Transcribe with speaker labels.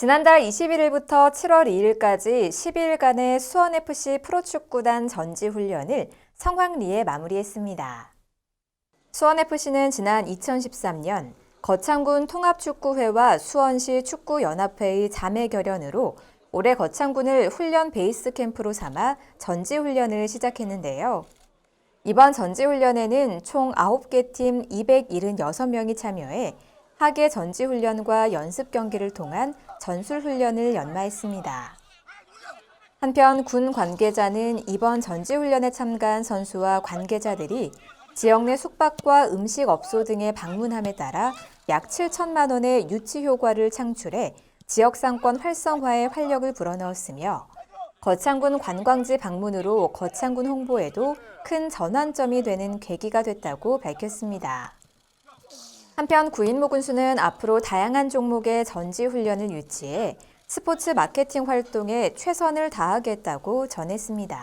Speaker 1: 지난달 21일부터 7월 2일까지 10일간의 수원FC 프로축구단 전지훈련을 성황리에 마무리했습니다. 수원FC는 지난 2013년 거창군 통합축구회와 수원시 축구연합회의 자매 결연으로 올해 거창군을 훈련 베이스 캠프로 삼아 전지훈련을 시작했는데요. 이번 전지훈련에는 총 9개 팀 276명이 참여해 하계 전지훈련과 연습 경기를 통한 전술훈련을 연마했습니다. 한편 군 관계자는 이번 전지훈련에 참가한 선수와 관계자들이 지역 내 숙박과 음식 업소 등의 방문함에 따라 약 7천만 원의 유치 효과를 창출해 지역 상권 활성화에 활력을 불어넣었으며 거창군 관광지 방문으로 거창군 홍보에도 큰 전환점이 되는 계기가 됐다고 밝혔습니다. 한편 구인모 군수는 앞으로 다양한 종목의 전지 훈련을 유치해 스포츠 마케팅 활동에 최선을 다하겠다고 전했습니다.